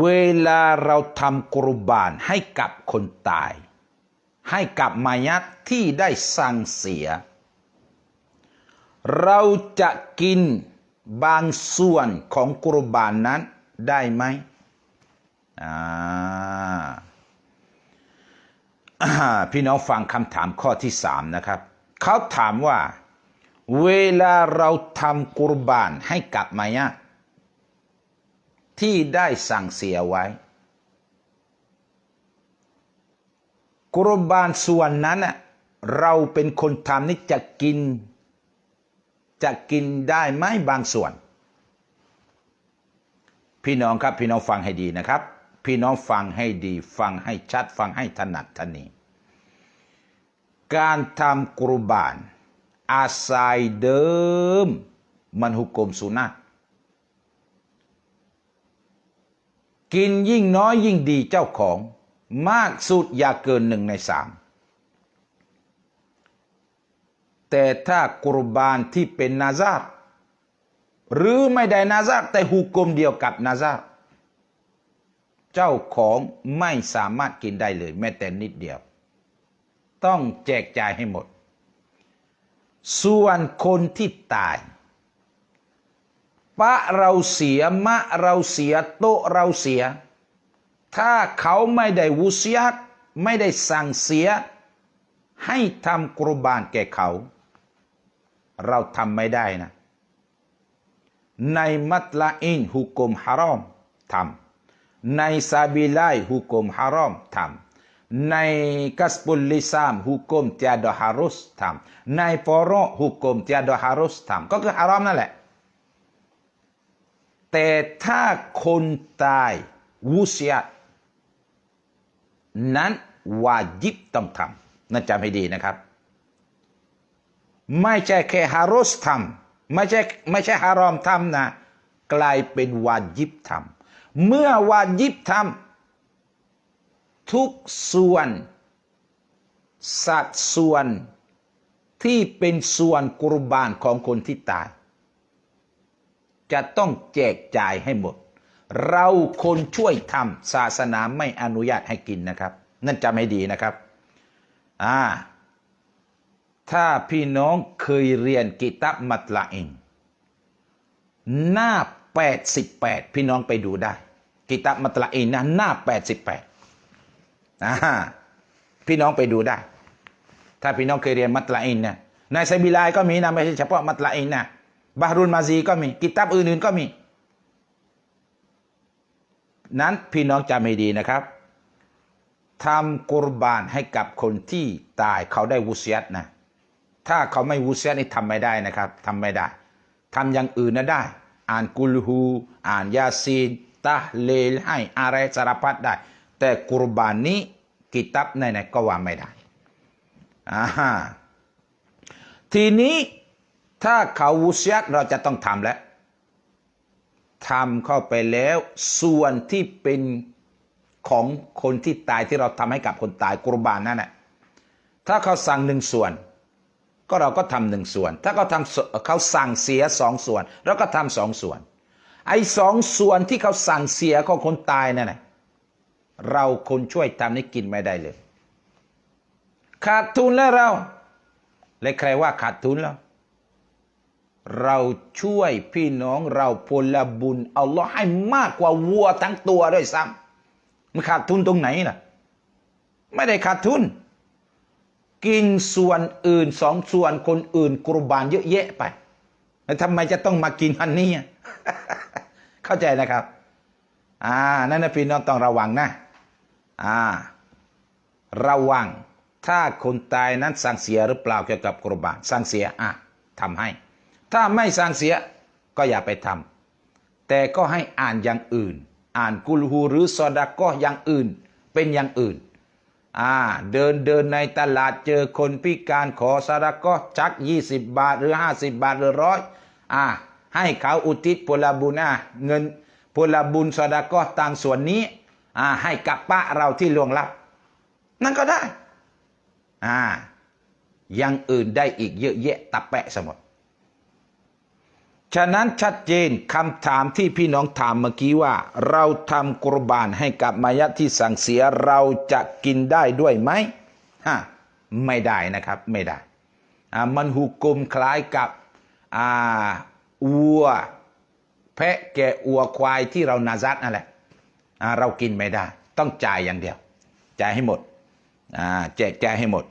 เวลาเราทำกุรบานให้กับคนตาย ให้กับมายัดที่ได้สั่งเสีย เราจะกินบางส่วนของกุรบานนั้นได้ไหมพี่น้องฟังคำถามข้อที่สามนะครับ เขาถามว่า เวลาเราทำกุรบานให้กับมายะห์ ที่ได้สั่งเสียไว้ กุรบานส่วนนั้นน่ะเราเป็นคนทำนี่จะกิน จะกินได้ไหมบางส่วน พี่น้องครับพี่น้องฟังให้ดีนะครับ พี่น้องฟังให้ดี ฟังให้ชัด ฟังให้ถนัดทนีการทำกุรบาน อาศัยเดิมมันหุกกลมสุนัต กินยิ่งน้อยยิ่งดีเจ้าของมากสุดอย่าเกินหนึ่งในสามแต่ถ้ากุรบานที่เป็นนาซาร์หรือไม่ได้นาซาร์แต่หุกกลมเดียวกับนาซาร์เจ้าของไม่สามารถกินได้เลยแม้แต่นิดเดียว ต้องแจกจ่ายให้หมด ส่วนคนที่ตาย ปะเราเสีย มะเราเสีย โตเราเสีย ถ้าเขาไม่ได้วุสยัตไม่ได้สั่งเสีย ให้ทำกรุบานแก่เขา เราทำไม่ได้นะ ในมัตลาอินฮุกมฮารอมทำในซาบิไลฮุกมฮารอมทำในกัสปุลลิซามฮุกมเตียดฮารุสทำในฟอรอฮุกมเตียดฮารุสทำก็คือฮารอมนั่นแหละ แต่ถ้าคนตายวุสยัตนั้นวาจิบต้องทำนั่นจำให้ดีนะครับ ไม่ใช่แค่ฮารุสทำไม่ใช่ไม่ใช่ฮารอมทำนะ กลายเป็นวาจิบทำเมื่อวาจิบทำทุกส่วน สัดส่วนที่เป็นส่วนกุรบานของคนที่ตาย จะต้องแจกจ่ายให้หมด เราคนช่วยทำศาสนาไม่อนุญาตให้กินนะครับ นั่นจำให้ดีนะครับอ่าถ้าพี่น้องเคยเรียนกิตับมัตลาอินหน้า 88 พี่น้องไปดูได้ กิตับมัตลาอินนะหน้า 88อ่าพี่น้องไปดูได้ ถ้าพี่น้องเคยเรียนมัตลาอินนะในไซบิลายก็มีนะไม่ใช่เฉพาะมัตลาอินนะ บาฮรุนมาซีก็มีกิตับอื่นๆก็มี นั้นพี่น้องจำให้ดีนะครับทำกุรบานให้กับคนที่ตายเขาได้วุสยัตนะถ้าเขาไม่วุสยัตนี่ทำไม่ได้นะครับทำไม่ได้ทำอย่างอื่นนะได้ อ่านกุลฮู อ่านยาซีนตะเลลให้อะไรสารพัดได้ แต่กุรบานนี้กิตับไหนๆก็ว่าไม่ได้อ่าทีนี้ ถ้าเขาวุสยัตเราจะต้องทำแล้วทำเข้าไปแล้ว ส่วนที่เป็นของคนที่ตายที่เราทำให้กับคนตายกุรบานนั่นแหละถ้าเขาสั่งหนึ่งส่วน ก็เราก็ทำหนึ่งส่วน ถ้าเขาทำเขาสั่งเสียสองส่วนเราก็ทำสองส่วน ไอ้สองส่วนที่เขาสั่งเสียของคนตายนั่นแหละเราคนช่วยทำนี่กินไม่ได้เลย ขาดทุนแล้วเราเลยใครว่าขาดทุนแล้ว เราช่วยพี่น้องเราพลบุญอัลลอฮ์ให้มากกว่าวัวทั้งตัวด้วยซ้ำมันขาดทุนตรงไหนล่ะ ไม่ได้ขาดทุน กินส่วนอื่นสองส่วนคนอื่นกุรบานเยอะแยะไปแล้วทำไมจะต้องมากินอันนี้เข้าใจนะครับ อ่านั่นนะพี่น้องต้องระวังนะ อ่า ระวัง ถ้าคนตายนั้นสั่งเสียหรือเปล่าเกี่ยวกับกุรบานสั่งเสียอะทำให้ ถ้าไม่สั่งเสียก็อย่าไปทำแต่ก็ให้อ่านอย่างอื่น อ่านกุลฮูหรือซอดาก็อย่างอื่น เป็นอย่างอื่นอ่าเดินเดินในตลาดเจอคนพิการขอซาดาก็ชัก 20 บาทหรือ 50 บาทหรือร้อยอ่าให้เขาอุทิศผลบุญอะเงินผลบุญซาดาก็ต่างส่วนนี้อ่าให้กับป้าเราที่ล่วงลับ นั่นก็ได้อ่าย่างอื่นได้อีกเยอะแยะตะแปะสมด ฉะนั้นชัดเจนคำถามที่พี่น้องถามเมื่อกี้ว่า เราทำกุรบานให้กับมายะที่สั่งเสียเราจะกินได้ด้วยไหมฮะไม่ได้นะครับไม่ได้มันหุกุมคล้ายกับอ่าวัว แพะแกะอัวควายที่เรานาซัดนั่นแหละเรากินไม่ได้ ต้องจ่ายอย่างเดียว จ่ายให้หมดแจกจ่ายให้หมด